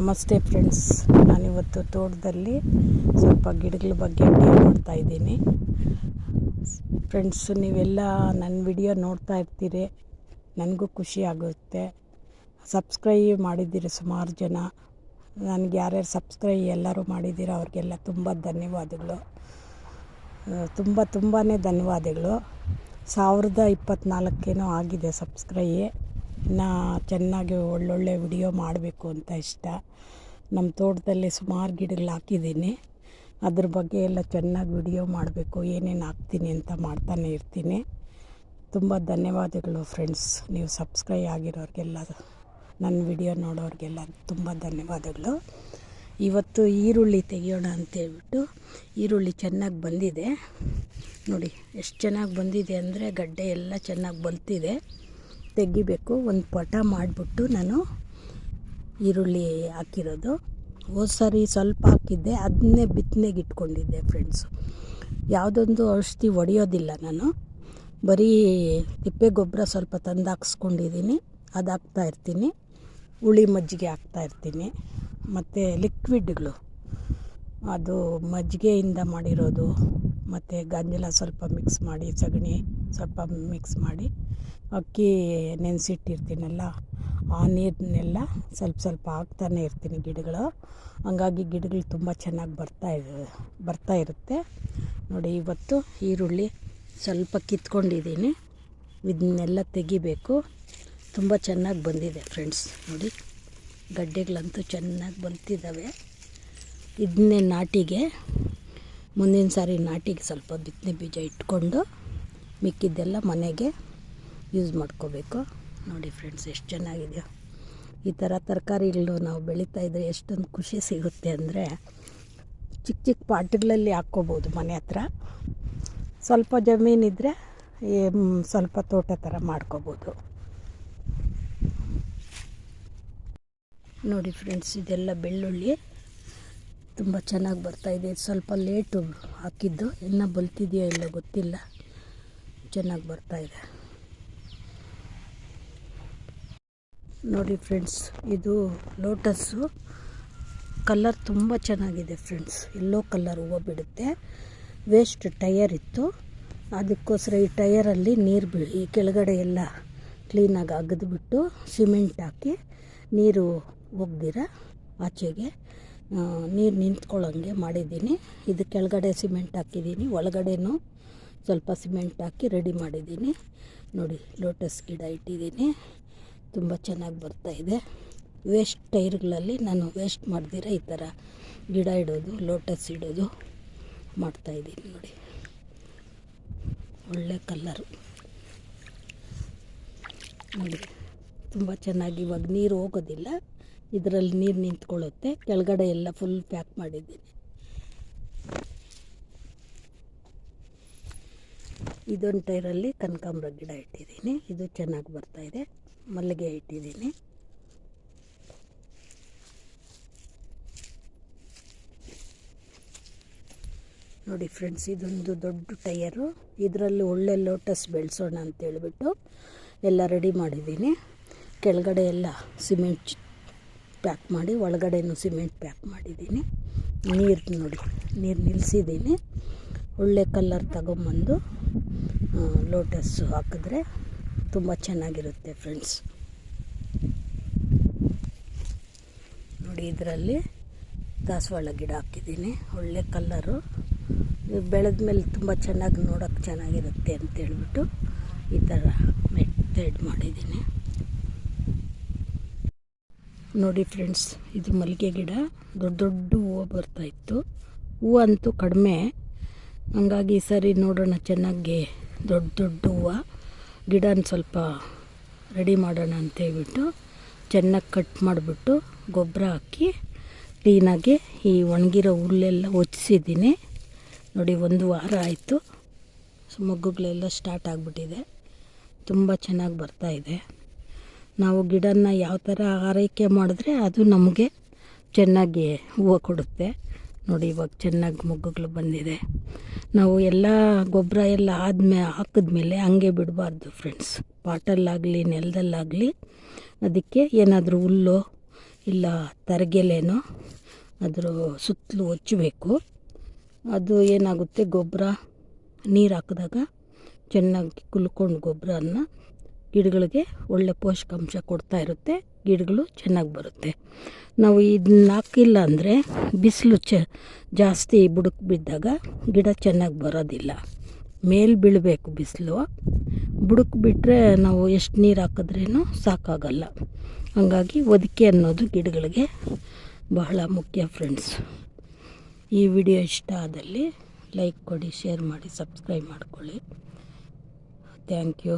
ನಮಸ್ತೆ ಫ್ರೆಂಡ್ಸ್. ನಾನಿವತ್ತು ತೋಟದಲ್ಲಿ ಸ್ವಲ್ಪ ಗಿಡಗಳ ಬಗ್ಗೆ ಮಾಡ್ತಾ ಇದ್ದೀನಿ. ಫ್ರೆಂಡ್ಸ್, ನೀವೆಲ್ಲ ನನ್ನ ವಿಡಿಯೋ ನೋಡ್ತಾ ಇರ್ತೀರಿ. ನನಗೂ ಖುಷಿ ಆಗುತ್ತೆ. ಸಬ್ಸ್ಕ್ರೈಬ್ ಮಾಡಿದ್ದೀರಿ ಸುಮಾರು ಜನ. ನನಗೆ ಯಾರ್ಯಾರು ಸಬ್ಸ್ಕ್ರೈಬ್ ಎಲ್ಲರೂ ಮಾಡಿದ್ದೀರ ಅವ್ರಿಗೆಲ್ಲ ತುಂಬ ಧನ್ಯವಾದಗಳು. ತುಂಬ ತುಂಬಾ ಧನ್ಯವಾದಗಳು. ಸಾವಿರದ ಇಪ್ಪತ್ತ್ನಾಲ್ಕೇನೋ ಆಗಿದೆ ಸಬ್ಸ್ಕ್ರೈ ಇನ್ನು ಚೆನ್ನಾಗಿ ಒಳ್ಳೊಳ್ಳೆ ವಿಡಿಯೋ ಮಾಡಬೇಕು ಅಂತ ಇಷ್ಟ. ನಮ್ಮ ತೋಟದಲ್ಲಿ ಸುಮಾರು ಗಿಡಗಳು ಹಾಕಿದ್ದೀನಿ. ಅದ್ರ ಬಗ್ಗೆ ಎಲ್ಲ ಚೆನ್ನಾಗಿ ವಿಡಿಯೋ ಮಾಡಬೇಕು, ಏನೇನು ಹಾಕ್ತೀನಿ ಅಂತ ಮಾಡ್ತಾನೆ ಇರ್ತೀನಿ. ತುಂಬ ಧನ್ಯವಾದಗಳು ಫ್ರೆಂಡ್ಸ್. ನೀವು ಸಬ್ಸ್ಕ್ರೈಬ್ ಆಗಿರೋರಿಗೆಲ್ಲ ನನ್ನ ವಿಡಿಯೋ ನೋಡೋರಿಗೆಲ್ಲ ತುಂಬ ಧನ್ಯವಾದಗಳು. ಇವತ್ತು ಈರುಳ್ಳಿ ತೆಗಿಯೋಣ ಅಂತೇಳ್ಬಿಟ್ಟು ಈರುಳ್ಳಿ ಚೆನ್ನಾಗಿ ಬಂದಿದೆ. ನೋಡಿ, ಎಷ್ಟು ಚೆನ್ನಾಗಿ ಬಂದಿದೆ ಅಂದರೆ ಗಡ್ಡೆ ಎಲ್ಲ ಚೆನ್ನಾಗಿ ಬಲ್ತಿದೆ ತೆಗಿಬೇಕು. ಒಂದು ಪಟ ಮಾಡಿಬಿಟ್ಟು ನಾನು ಈರುಳ್ಳಿ ಹಾಕಿರೋದು. ಹೋದ ಸರಿ ಸ್ವಲ್ಪ ಹಾಕಿದ್ದೆ, ಅದನ್ನೇ ಬಿತ್ತನೆಗೆ ಇಟ್ಕೊಂಡಿದ್ದೆ ಫ್ರೆಂಡ್ಸು ಯಾವುದೊಂದು ಔಷಧಿ ಹೊಡೆಯೋದಿಲ್ಲ ನಾನು. ಬರೀ ತಿಪ್ಪೆ ಗೊಬ್ಬರ ಸ್ವಲ್ಪ ತಂದು ಹಾಕ್ಸ್ಕೊಂಡಿದ್ದೀನಿ. ಅದು ಹಾಕ್ತಾ ಇರ್ತೀನಿ. ಹುಳಿ ಮಜ್ಜಿಗೆ ಹಾಕ್ತಾ ಇರ್ತೀನಿ. ಮತ್ತು ಲಿಕ್ವಿಡ್ಗಳು ಅದು ಮಜ್ಜಿಗೆಯಿಂದ ಮಾಡಿರೋದು. ಮತ್ತು ಗಂಜಲ ಸ್ವಲ್ಪ ಮಿಕ್ಸ್ ಮಾಡಿ, ಸಗಣಿ ಸ್ವಲ್ಪ ಮಿಕ್ಸ್ ಮಾಡಿ. ಅಕ್ಕಿ ನೆನೆಸಿಟ್ಟಿರ್ತೀನಲ್ಲ, ಆ ನೀರನ್ನೆಲ್ಲ ಸ್ವಲ್ಪ ಸ್ವಲ್ಪ ಹಾಕ್ತಾನೆ ಇರ್ತೀನಿ ಗಿಡಗಳು. ಹಂಗಾಗಿ ಗಿಡಗಳು ತುಂಬ ಚೆನ್ನಾಗಿ ಬರ್ತಾ ಬರ್ತಾ ಇರುತ್ತೆ. ನೋಡಿ, ಇವತ್ತು ಈರುಳ್ಳಿ ಸ್ವಲ್ಪ ಕಿತ್ಕೊಂಡಿದ್ದೀನಿ. ಇದನ್ನೆಲ್ಲ ತೆಗಿಬೇಕು. ತುಂಬ ಚೆನ್ನಾಗಿ ಬಂದಿದೆ ಫ್ರೆಂಡ್ಸ್. ನೋಡಿ, ಗಡ್ಡೆಗಳಂತೂ ಚೆನ್ನಾಗಿ ಬಂತಿದ್ದಾವೆ ಇದನ್ನೇ ನಾಟಿಗೆ, ಮುಂದಿನ ಸಾರಿ ನಾಟಿಗೆ ಸ್ವಲ್ಪ ಬಿತ್ತನೆ ಬೀಜ ಇಟ್ಕೊಂಡು ಮಿಕ್ಕಿದ್ದೆಲ್ಲ ಮನೆಗೆ ಯೂಸ್ ಮಾಡ್ಕೋಬೇಕು. ನೋಡಿ ಫ್ರೆಂಡ್ಸ್ ಎಷ್ಟು ಚೆನ್ನಾಗಿದೆಯೋ. ಈ ಥರ ತರಕಾರಿಗಳು ನಾವು ಬೆಳೀತಾ ಇದ್ದರೆ ಎಷ್ಟೊಂದು ಖುಷಿ ಸಿಗುತ್ತೆ ಅಂದರೆ ಚಿಕ್ಕ ಚಿಕ್ಕ ಪಾಟ್ಗಳಲ್ಲಿ ಹಾಕ್ಕೋಬೋದು ಮನೆ ಹತ್ರ. ಸ್ವಲ್ಪ ಜಮೀನಿದ್ದರೆ ಸ್ವಲ್ಪ ತೋಟ ಥರ ಮಾಡ್ಕೋಬೋದು. ನೋಡಿ ಫ್ರೆಂಡ್ಸ್ ಇದೆಲ್ಲ ಬೆಳ್ಳುಳ್ಳಿ. ತುಂಬ ಚೆನ್ನಾಗಿ ಬರ್ತಾಯಿದೆ ಸ್ವಲ್ಪ ಲೇಟು ಹಾಕಿದ್ದು. ಇನ್ನೂ ಬಲ್ತಿದೆಯೋ ಇಲ್ಲ ಗೊತ್ತಿಲ್ಲ. ಚೆನ್ನಾಗಿ ಬರ್ತಾಯಿದೆ ನೋಡಿ ಫ್ರೆಂಡ್ಸ್, ಇದು ಲೋಟಸ್ಸು ಕಲರ್ ತುಂಬ ಚೆನ್ನಾಗಿದೆ ಫ್ರೆಂಡ್ಸ್. ಎಲ್ಲೋ ಕಲರ್ ಹೂವು ಬಿಡುತ್ತೆ. ವೇಸ್ಟ್ ಟಯರ್ ಇತ್ತು. ಅದಕ್ಕೋಸ್ಕರ ಈ ಟಯರಲ್ಲಿ ನೀರು ಬಿ ಈ ಕೆಳಗಡೆ ಎಲ್ಲ ಕ್ಲೀನಾಗಿ ಅಗದ್ಬಿಟ್ಟು ಸಿಮೆಂಟ್ ಹಾಕಿ ನೀರು ಒಗ್ದಿರ ಆಚೆಗೆ. ನೀರು ನಿಂತ್ಕೊಳ್ಳೋಂಗೆ ಮಾಡಿದ್ದೀನಿ. ಇದು ಕೆಳಗಡೆ ಸಿಮೆಂಟ್ ಹಾಕಿದ್ದೀನಿ. ಒಳಗಡೆನೂ ಸ್ವಲ್ಪ ಸಿಮೆಂಟ್ ಹಾಕಿ ರೆಡಿ ಮಾಡಿದ್ದೀನಿ. ನೋಡಿ, ಲೋಟಸ್ ಗಿಡ ಇಟ್ಟಿದ್ದೀನಿ. ತುಂಬ ಚೆನ್ನಾಗಿ ಬರ್ತಾಯಿದೆ ವೇಸ್ಟ್ ಟೈರ್ಗಳಲ್ಲಿ ನಾನು ವೇಸ್ಟ್ ಮಾಡ್ದಿರ ಈ ಥರ ಗಿಡ ಇಡೋದು ಲೋಟಸ್ ಇಡೋದು ಮಾಡ್ತಾಯಿದ್ದೀನಿ ನೋಡಿ. ಒಳ್ಳೆ ಕಲ್ಲರು ನೋಡಿ, ತುಂಬ ಚೆನ್ನಾಗಿ ಇವಾಗ ನೀರು ಹೋಗೋದಿಲ್ಲ. ಇದರಲ್ಲಿ ನೀರು ನಿಂತ್ಕೊಳ್ಳುತ್ತೆ. ಕೆಳಗಡೆ ಎಲ್ಲ ಫುಲ್ ಪ್ಯಾಕ್ ಮಾಡಿದ್ದೀನಿ. ಇದೊಂದು ಟೈರಲ್ಲಿ ಕನಕಾಂಬ್ರ ಗಿಡ ಇಟ್ಟಿದ್ದೀನಿ. ಇದು ಚೆನ್ನಾಗಿ ಬರ್ತಾಯಿದೆ ಮಲ್ಲಿಗೆ ಇಟ್ಟಿದ್ದೀನಿ. ನೋಡಿ ಫ್ರೆಂಡ್ಸ್, ಇದೊಂದು ದೊಡ್ಡ ಟೈಯರು. ಇದರಲ್ಲಿ ಒಳ್ಳೆ ಲೋಟಸ್ ಬೆಳೆಸೋಣ ಅಂತೇಳ್ಬಿಟ್ಟು ಎಲ್ಲ ರೆಡಿ ಮಾಡಿದ್ದೀನಿ. ಕೆಳಗಡೆ ಎಲ್ಲ ಸಿಮೆಂಟ್ ಪ್ಯಾಕ್ ಮಾಡಿ, ಒಳಗಡೆನೂ ಸಿಮೆಂಟ್ ಪ್ಯಾಕ್ ಮಾಡಿದ್ದೀನಿ. ನೀರು ನೋಡಿ, ನೀರು ನಿಲ್ಲಿಸಿದ್ದೀನಿ ಒಳ್ಳೆ ಕಲ್ಲರ್ ತಗೊಂಬಂದು ಲೋಟಸ್ಸು ಹಾಕಿದ್ರೆ ತುಂಬ ಚೆನ್ನಾಗಿರುತ್ತೆ ಫ್ರೆಂಡ್ಸ್ ನೋಡಿ ಇದರಲ್ಲಿ ದಾಸವಾಳ ಗಿಡ ಹಾಕಿದ್ದೀನಿ. ಒಳ್ಳೆ ಕಲ್ಲರು ಬೆಳೆದ ಮೇಲೆ ತುಂಬ ಚೆನ್ನಾಗಿ ನೋಡೋಕ್ಕೆ ಚೆನ್ನಾಗಿರುತ್ತೆ ಅಂತೇಳ್ಬಿಟ್ಟು ಈ ಥರ ಮೆಥಡ್ ಮಾಡಿದ್ದೀನಿ. ನೋಡಿ ಫ್ರೆಂಡ್ಸ್ ಇದು ಮಲ್ಲಿಗೆ ಗಿಡ. ದೊಡ್ಡ ದೊಡ್ಡ ಹೂವು ಬರ್ತಾಯಿತ್ತು ಹೂವು ಅಂತೂ ಕಡಿಮೆ. ಹಂಗಾಗಿ ಈ ಸರಿ ನೋಡೋಣ ಚೆನ್ನಾಗಿ ದೊಡ್ಡ ದೊಡ್ಡ ಹೂವು. ಗಿಡನ ಸ್ವಲ್ಪ ರೆಡಿ ಮಾಡೋಣ ಅಂತೇಳ್ಬಿಟ್ಟು ಚೆನ್ನಾಗಿ ಕಟ್ ಮಾಡಿಬಿಟ್ಟು ಗೊಬ್ಬರ ಹಾಕಿ ಕ್ಲೀನಾಗಿ ಈ ಒಣಗಿರೋ ಹುಲ್ಲೆಲ್ಲ ಒಚ್ಚಿಸಿದ್ದೀನಿ. ನೋಡಿ, ಒಂದು ವಾರ ಆಯಿತು. ಮೊಗ್ಗುಗಳೆಲ್ಲ ಸ್ಟಾರ್ಟ್ ಆಗಿಬಿಟ್ಟಿದೆ. ತುಂಬ ಚೆನ್ನಾಗಿ ಬರ್ತಾಯಿದೆ ನಾವು ಗಿಡನ ಯಾವ ಥರ ಆರೈಕೆ ಮಾಡಿದ್ರೆ ಅದು ನಮಗೆ ಚೆನ್ನಾಗಿ ಹೂವು ಕೊಡುತ್ತೆ. ನೋಡಿ, ಇವಾಗ ಚೆನ್ನಾಗಿ ಮೊಗ್ಗುಗಳು ಬಂದಿದೆ. ನಾವು ಎಲ್ಲ ಗೊಬ್ಬರ ಎಲ್ಲ ಆದ್ಮೇ, ಹಾಕಿದ್ಮೇಲೆ ಹಂಗೆ ಬಿಡಬಾರ್ದು ಫ್ರೆಂಡ್ಸ್ ಪಾಟಲ್ಲಾಗಲಿ, ನೆಲದಲ್ಲಾಗಲಿ, ಅದಕ್ಕೆ ಏನಾದರೂ ಹುಲ್ಲು ಇಲ್ಲ ತರಗೆಲೆನೋ ಅದರ ಸುತ್ತಲೂ ಹೊಚ್ಚಬೇಕು ಅದು ಏನಾಗುತ್ತೆ, ಗೊಬ್ಬರ ನೀರು ಹಾಕಿದಾಗ ಚೆನ್ನಾಗಿ ಕುಲ್ಕೊಂಡು ಗೊಬ್ಬರನ ಗಿಡಗಳಿಗೆ ಒಳ್ಳೆ ಪೋಷಕಾಂಶ ಕೊಡ್ತಾ ಇರುತ್ತೆ, ಗಿಡಗಳು ಚೆನ್ನಾಗಿ ಬರುತ್ತೆ. ನಾವು ಇದನ್ನ ಹಾಕಿಲ್ಲ ಅಂದರೆ ಬಿಸಿಲು ಚ, ಜಾಸ್ತಿ ಬುಡಕ್ಕೆ ಬಿದ್ದಾಗ ಗಿಡ ಚೆನ್ನಾಗಿ ಬರೋದಿಲ್ಲ. ಮೇಲೆ ಬೀಳಬೇಕು ಬಿಸಿಲು. ಬುಡಕ್ಕೆ ಬಿಟ್ಟರೆ ನಾವು ಎಷ್ಟು ನೀರು ಹಾಕಿದ್ರೇನು ಸಾಕಾಗಲ್ಲ. ಹಾಗಾಗಿ ಒದಿಕೆ ಅನ್ನೋದು ಗಿಡಗಳಿಗೆ ಬಹಳ ಮುಖ್ಯ ಫ್ರೆಂಡ್ಸ್ ಈ ವಿಡಿಯೋ ಇಷ್ಟ ಆದಲ್ಲಿ ಲೈಕ್ ಕೊಡಿ ಶೇರ್ ಮಾಡಿ ಸಬ್ಸ್ಕ್ರೈಬ್ ಮಾಡಿಕೊಳ್ಳಿ. Thank you